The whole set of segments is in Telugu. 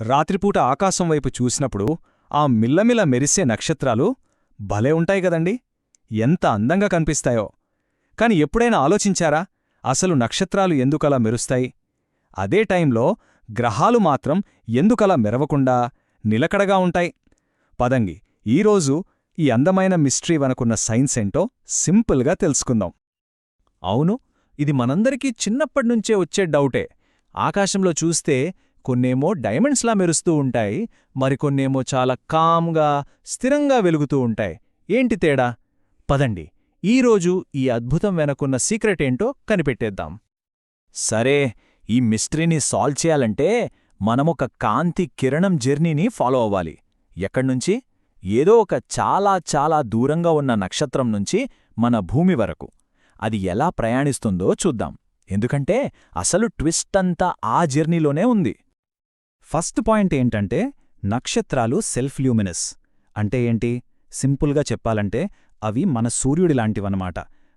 రాత్రిపూట ఆకాశం వైపు చూసినప్పుడు ఆ మిల్లమిల మెరిసే నక్షత్రాలు భలే ఉంటాయి కదండి! ఎంత అందంగా కనిపిస్తాయో! కాని ఎప్పుడైనా ఆలోచించారా? అసలు నక్షత్రాలు ఎందుకలా మెరుస్తాయి? అదే టైంలో గ్రహాలు మాత్రం ఎందుకలా మెరవకుండా నిలకడగా ఉంటాయి? పదంగి ఈరోజు ఈ అందమైన మిస్టరీ వనకున్న సైన్స్ ఏంటో సింపుల్గా తెలుసుకుందాం. అవును ఇది మనందరికీ చిన్నప్పటినుంచే వచ్చే డౌటే. ఆకాశంలో చూస్తే కొన్నేమో డైమండ్స్లా మెరుస్తూ ఉంటాయి మరికొన్నేమో చాలా కామ్గా స్థిరంగా వెలుగుతూ ఉంటాయి. ఏంటి తేడా? పదండి ఈరోజు ఈ అద్భుతం వెనకున్న సీక్రెట్ ఏంటో కనిపెట్టేద్దాం. సరే ఈ మిస్టరీని సాల్వ్ చేయాలంటే మనమొక కాంతి కిరణం జర్నీని ఫాలో అవ్వాలి. ఎక్కడ్నుంచి? ఏదో ఒక చాలా చాలా దూరంగా ఉన్న నక్షత్రం నుంచి మన భూమి వరకు. అది ఎలా ప్రయాణిస్తుందో చూద్దాం. ఎందుకంటే అసలు ట్విస్ట్ అంతా ఆ జర్నీలోనే ఉంది. ఫస్ట్ పాయింట్ ఏంటంటే నక్షత్రాలు సెల్ఫ్ ల్యూమినస్ అంటే ఏంటి? సింపుల్గా చెప్పాలంటే అవి మన సూర్యుడిలాంటివన్నమాట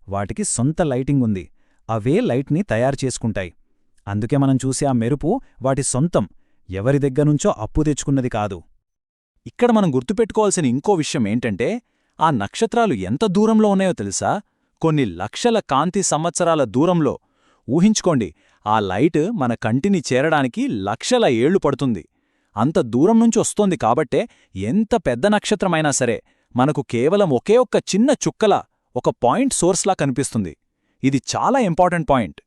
వాటికి సొంత లైటింగ్ ఉంది. అవే లైట్ని తయారు చేసుకుంటాయి. అందుకే మనం చూసే ఆ మెరుపు వాటి సొంతం. ఎవరి దగ్గర్నుంచో అప్పు తెచ్చుకున్నది కాదు. ఇక్కడ మనం గుర్తుపెట్టుకోవాల్సిన ఇంకో విషయం ఏంటంటే ఆ నక్షత్రాలు ఎంత దూరంలో ఉన్నాయో తెలుసా? కొన్ని లక్షల కాంతి సంవత్సరాల దూరంలో. ఊహించుకోండి ఆ లైట్ మన కంటిని చేరడానికి లక్షల ఏళ్ళు పడుతుంది. అంత దూరం నుంచి వస్తోంది కాబట్టే ఎంత పెద్ద నక్షత్రమైనా సరే మనకు కేవలం ఒకే ఒక్క చిన్న చుక్కల ఒక పాయింట్ సోర్స్లా కనిపిస్తుంది. ఇది చాలా ఇంపార్టెంట్ పాయింట్.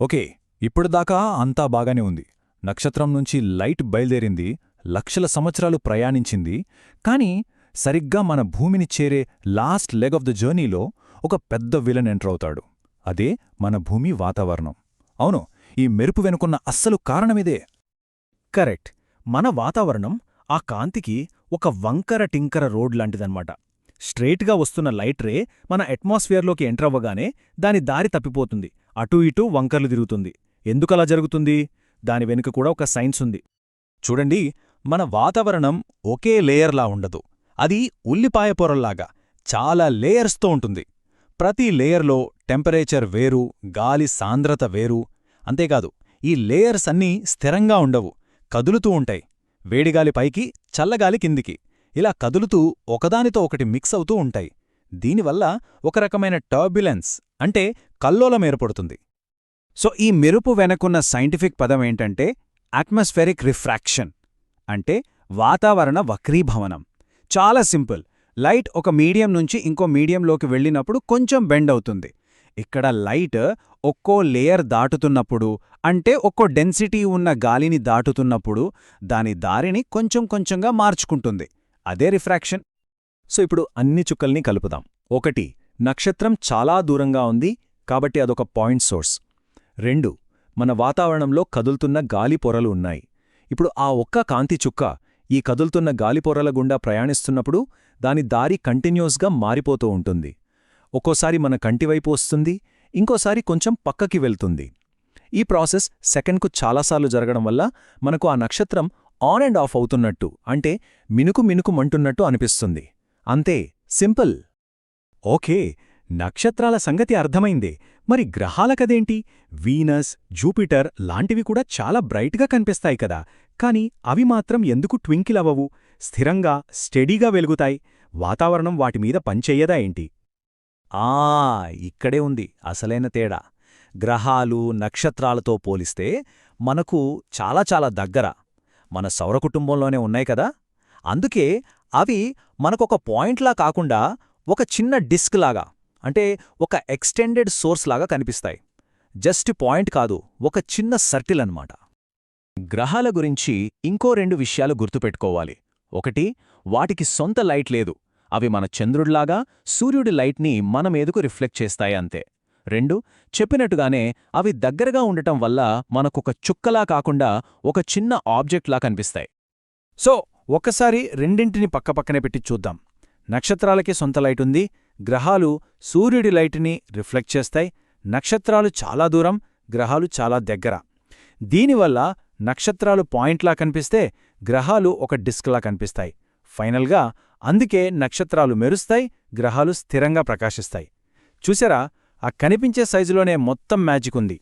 ఓకే ఇప్పుడు దాకా అంతా బాగానే ఉంది. నక్షత్రం నుంచి లైట్ బయలుదేరింది. లక్షల సంవత్సరాలు ప్రయాణించింది. కాని సరిగ్గా మన భూమిని చేరే లాస్ట్ లెగ్ ఆఫ్ ద జర్నీలో ఒక పెద్ద విలన్ ఎంటర్ అవుతాడు. అదే మన భూమి వాతావరణం. అవును ఈ మెరుపు వెనుకున్న అస్సలు కారణమిదే కరెక్ట్. మన వాతావరణం ఆ కాంతికి ఒక వంకర టింకర రోడ్ లాంటిదన్నమాట. స్ట్రెయిట్గా వస్తున్న లైట్ రే మన అట్మాస్ఫియర్లోకి ఎంటర్ అవ్వగానే దాని దారి తప్పిపోతుంది. అటూ ఇటూ వంకర్లు తిరుగుతుంది. ఎందుకలా జరుగుతుంది? దాని వెనుక కూడా ఒక సైన్స్ ఉంది. చూడండి మన వాతావరణం ఒకే లేయర్లా ఉండదు. అది ఉల్లిపాయ పొరల్లాగా చాలా లేయర్స్తో ఉంటుంది. ప్రతి లేయర్లో టెంపరేచర్ వేరు గాలి సాంద్రత వేరు. అంతేకాదు ఈ లేయర్స్ అన్నీ స్థిరంగా ఉండవు కదులుతూ ఉంటాయి. వేడిగాలి పైకి చల్లగాలి కిందికి. ఇలా కదులుతూ ఒకదానితో ఒకటి మిక్స్ అవుతూ ఉంటాయి. దీనివల్ల ఒక రకమైన టర్బ్యులెన్స్ అంటే కల్లోలం ఏర్పడుతుంది. సో ఈ మెరుపు వెనకున్న సైంటిఫిక్ పదం ఏంటంటే అట్మాస్ఫెరిక్ రిఫ్రాక్షన్. అంటే వాతావరణ వక్రీభవనం. చాలా సింపుల్. లైట్ ఒక మీడియం నుంచి ఇంకో మీడియంలోకి వెళ్ళినప్పుడు కొంచెం బెండ్ అవుతుంది. ఇక్కడ లైట్ ఒక్కో లేయర్ దాటుతున్నప్పుడు అంటే ఒక్కో డెన్సిటీ ఉన్న గాలిని దాటుతున్నప్పుడు దాని దారిని కొంచెం కొంచెంగా మార్చుకుంటుంది. అదే రిఫ్రాక్షన్. సో ఇప్పుడు అన్ని చుక్కల్ని కలుపుదాం. ఒకటి నక్షత్రం చాలా దూరంగా ఉంది కాబట్టి అదొక పాయింట్ సోర్స్. రెండు మన వాతావరణంలో కదులుతున్న గాలి పొరలు ఉన్నాయి. ఇప్పుడు ఆ ఒక్క కాంతి చుక్క ఈ కదులుతున్న గాలిపొరల గుండా ప్రయాణిస్తున్నప్పుడు దాని దారి కంటిన్యూస్గా మారిపోతూ ఉంటుంది. ఒక్కోసారి మన కంటివైపు వస్తుంది ఇంకోసారి కొంచెం పక్కకి వెళ్తుంది. ఈ ప్రాసెస్ సెకండ్కు చాలాసార్లు జరగడం వల్ల మనకు ఆ నక్షత్రం ఆన్ అండ్ ఆఫ్ అవుతున్నట్టు అంటే మినుకు మినుకు మంటున్నట్టు అనిపిస్తుంది. అంతే సింపుల్. ఓకే నక్షత్రాల సంగతి అర్థమైందే. మరి గ్రహాల కదేంటి వీనస్ జూపిటర్ లాంటివి కూడా చాలా బ్రైట్గా కనిపిస్తాయి కదా. కాని అవి మాత్రం ఎందుకు ట్వింకిల్ అవ్వవు స్థిరంగా స్టెడీగా వెలుగుతాయి. వాతావరణం వాటిమీద పనిచెయ్యదా ఏంటి? ఆ ఇక్కడే ఉంది. అసలైన తేడా. గ్రహాలు నక్షత్రాలతో పోలిస్తే మనకు చాలా చాలా దగ్గర. మన సౌర కుటుంబంలోనే ఉన్నాయి కదా. అందుకే అవి మనకొక పాయింట్లా కాకుండా ఒక చిన్న డిస్క్ లాగా అంటే ఒక ఎక్స్టెండెడ్ సోర్స్ లాగా కనిపిస్తాయి. జస్ట్ పాయింట్ కాదు ఒక చిన్న సర్టిల్ అన్నమాట. గ్రహాల గురించి ఇంకో రెండు విషయాలు గుర్తుపెట్టుకోవాలి. ఒకటి వాటికి సొంత లైట్ లేదు. అవి మన చంద్రుడిలాగా సూర్యుడి లైట్ని మన మీదకు రిఫ్లెక్ట్ చేస్తాయి అంతే. రెండు చెప్పినట్టుగానే అవి దగ్గరగా ఉండటం వల్ల మనకొక చుక్కలా కాకుండా ఒక చిన్న ఆబ్జెక్ట్లా కనిపిస్తాయి. సో ఒక్కసారి రెండింటిని పక్కపక్కనే పెట్టి చూద్దాం. నక్షత్రాలకి సొంత లైట్ ఉంది గ్రహాలు సూర్యుడి లైట్ని రిఫ్లెక్ట్ చేస్తాయి. నక్షత్రాలు చాలా దూరం గ్రహాలు చాలా దగ్గర. దీనివల్ల నక్షత్రాలు పాయింట్లా కనిపిస్తే గ్రహాలు ఒక డిస్క్లా కనిపిస్తాయి. ఫైనల్గా అందుకే నక్షత్రాలు మెరుస్తాయి గ్రహాలు స్థిరంగా ప్రకాశిస్తాయి. చూసారా? ఆ కనిపించే సైజులోనే మొత్తం మ్యాజిక్ ఉంది.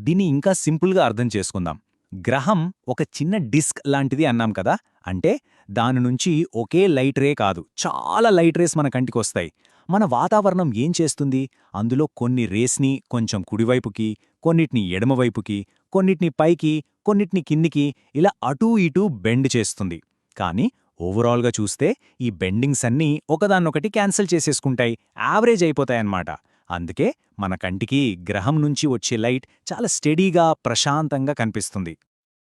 దీన్ని ఇంకా సింపుల్గా అర్థం చేసుకుందాం. గ్రహం ఒక చిన్న డిస్క్ లాంటిది అన్నాం కదా? అంటే దాని నుంచి ఒకే లైట్ రే కాదు చాలా లైట్ రేస్ మన కంటికొస్తాయి. మన వాతావరణం ఏం చేస్తుంది? అందులో కొన్ని రేస్ని కొంచెం కుడివైపుకి కొన్నిటిని ఎడమవైపుకి కొన్నిటిని పైకి కొన్నిటిని కిందికి ఇలా అటూ ఇటూ బెండ్ చేస్తుంది. కానీ ఓవరాల్గా చూస్తే ఈ బెండింగ్స్ అన్నీ ఒకదాన్నొకటి క్యాన్సిల్ చేసేసుకుంటాయి. యావరేజ్ అయిపోతాయన్నమాట. అందుకే మన కంటికి గ్రహం నుంచి వచ్చే లైట్ చాలా స్టెడీగా ప్రశాంతంగా కనిపిస్తుంది.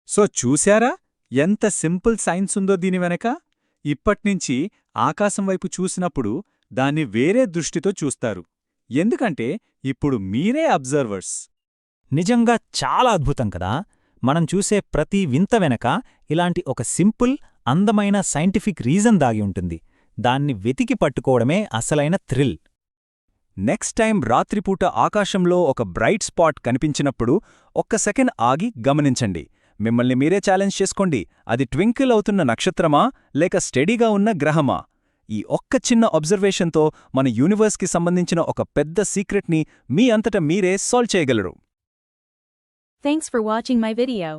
సో చూశారా? ఎంత సింపుల్ సైన్స్ ఉందో దీని వెనక. ఇప్పట్నుంచి ఆకాశం వైపు చూసినప్పుడు దాన్ని వేరే దృష్టితో చూస్తారు. ఎందుకంటే ఇప్పుడు మీరే అబ్జర్వర్స్. నిజంగా చాలా అద్భుతం కదా. మనం చూసే ప్రతి వింత వెనక ఇలాంటి ఒక సింపుల్ అందమైన సైంటిఫిక్ రీజన్ దాగి ఉంటుంది. దాన్ని వెతికి పట్టుకోవడమే అసలైన థ్రిల్. నెక్స్ట్ టైం రాత్రిపూట ఆకాశంలో ఒక బ్రైట్ స్పాట్ కనిపించినప్పుడు ఒక్క సెకండ్ ఆగి గమనించండి. మిమ్మల్ని మీరే ఛాలెంజ్ చేసుకోండి. అది ట్వింకిల్ అవుతున్న నక్షత్రమా లేక స్టెడీగా ఉన్న గ్రహమా? ఈ ఒక్క చిన్న అబ్జర్వేషన్తో మన యూనివర్స్కి సంబంధించిన ఒక పెద్ద సీక్రెట్ని మీ అంతట మీరే సాల్వ్ చేయగలరు. Thanks for watching my video